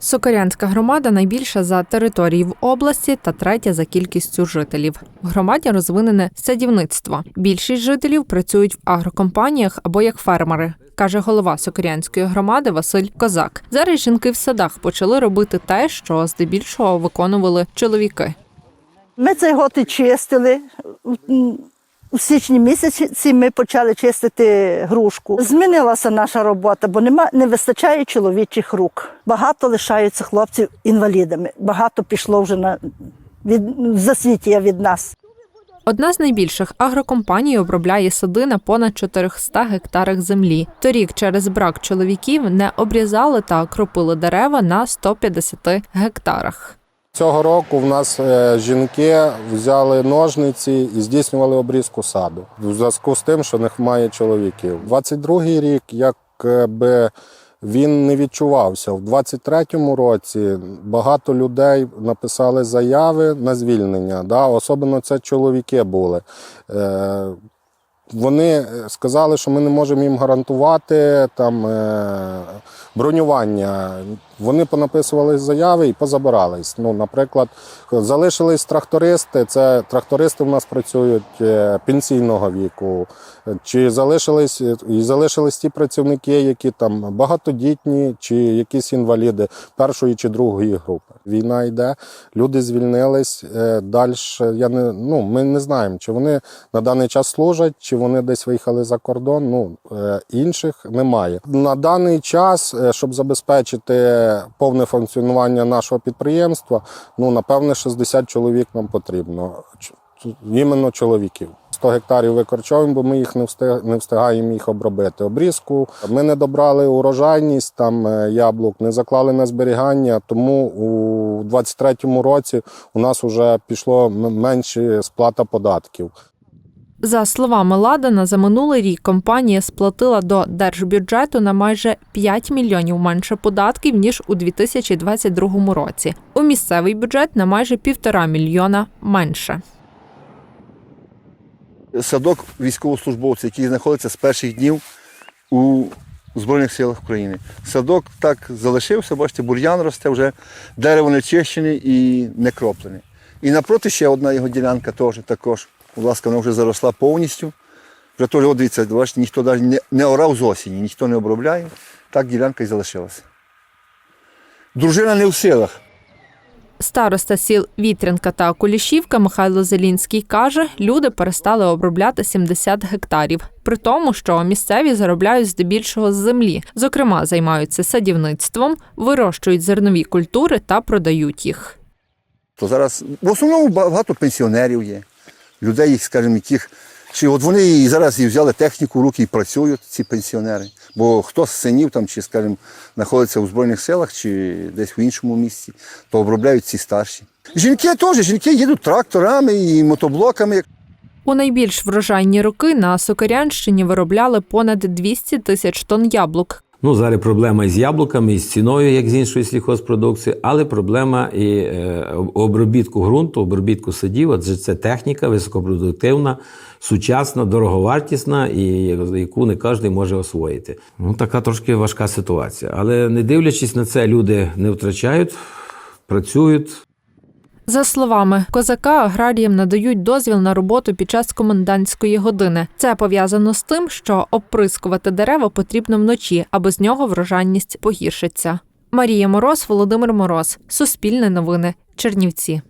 Сокорянська громада найбільша за території в області та третя за кількістю жителів. В громаді розвинене садівництво. Більшість жителів працюють в агрокомпаніях або як фермери. Каже голова Сокорянської громади Василь Козак. Зараз жінки в садах почали робити те, що здебільшого виконували чоловіки. Ми цей год і чистили. У січні місяці ми почали чистити грушку. Змінилася наша робота, бо нема, не вистачає чоловічих рук. Багато лишаються хлопців інвалідами. Багато пішло вже на від засвіття від нас. Одна з найбільших агрокомпаній обробляє сади на понад 400 гектарах землі. Торік через брак чоловіків не обрізали та кропили дерева на 150 гектарах. Цього року в нас е, жінки взяли ножниці і здійснювали обрізку саду в зв'язку з тим, що немає чоловіків. 22-й рік, якби він не відчувався. В 23-му році багато людей написали заяви на звільнення. Да? Особливо це чоловіки були. Е, Вони сказали, що ми не можемо їм гарантувати там е, бронювання. Вони понаписували заяви і позабирались. Ну, наприклад, залишились трактористи. Це трактористи в нас працюють е, пенсійного віку. Чи залишились і залишились ті працівники, які там багатодітні, чи якісь інваліди першої чи другої групи. Війна йде, люди звільнились. Далі я не ну ми не знаємо, чи вони на даний час служать, чи вони десь виїхали за кордон. Ну е, інших немає. На даний час, е, щоб забезпечити повне функціонування нашого підприємства, ну напевне, 60 чоловік нам потрібно. Іменно чоловіків. 100 гектарів викорчовуємо, бо ми їх не встиг, не встигаємо їх обробити. Обрізку ми не добрали урожайність там е, яблук, не заклали на зберігання. Тому у 23-му році у нас вже пішло менше сплата податків. За словами Ладана, за минулий рік компанія сплатила до держбюджету на майже 5 мільйонів менше податків ніж у 2022 році. У місцевий бюджет на майже півтора мільйона менше. садок військовослужбовців, який знаходиться з перших днів у Збройних силах України. Садок так залишився, бачите, бур'ян росте, вже дерево не чищене і не кроплене. І напроти ще одна його ділянка теж також. Будь ласка, вона вже заросла повністю. Вже теж, дивіться, бачите, ніхто навіть не, не орав з осені, ніхто не обробляє. Так ділянка і залишилася. Дружина не в силах. Староста сіл Вітрянка та Кулішівка Михайло Зелінський каже, люди перестали обробляти 70 гектарів, при тому, що місцеві заробляють здебільшого з землі. Зокрема, займаються садівництвом, вирощують зернові культури та продають їх. То зараз в основному багато пенсіонерів є, людей, скажімо, яких чи от вони і зараз і взяли техніку в руки і працюють, ці пенсіонери. Бо хто з синів там, чи, скажімо, знаходиться у Збройних силах, чи десь в іншому місці, то обробляють ці старші. Жінки теж, жінки їдуть тракторами і мотоблоками. У найбільш врожайні роки на Сокирянщині виробляли понад 200 тисяч тонн яблук. Ну, зараз проблема із яблуками, і з ціною, як з іншої сільхозпродукції, але проблема і е, обробітку ґрунту, обробітку садів. Адже це техніка високопродуктивна, сучасна, дороговартісна і яку не кожен може освоїти. Ну, така трошки важка ситуація. Але не дивлячись на це, люди не втрачають, працюють, За словами козака, аграріям надають дозвіл на роботу під час комендантської години. Це пов'язано з тим, що обприскувати дерева потрібно вночі, аби з нього врожайність погіршиться. Марія Мороз, Володимир Мороз, Суспільне новини, Чернівці.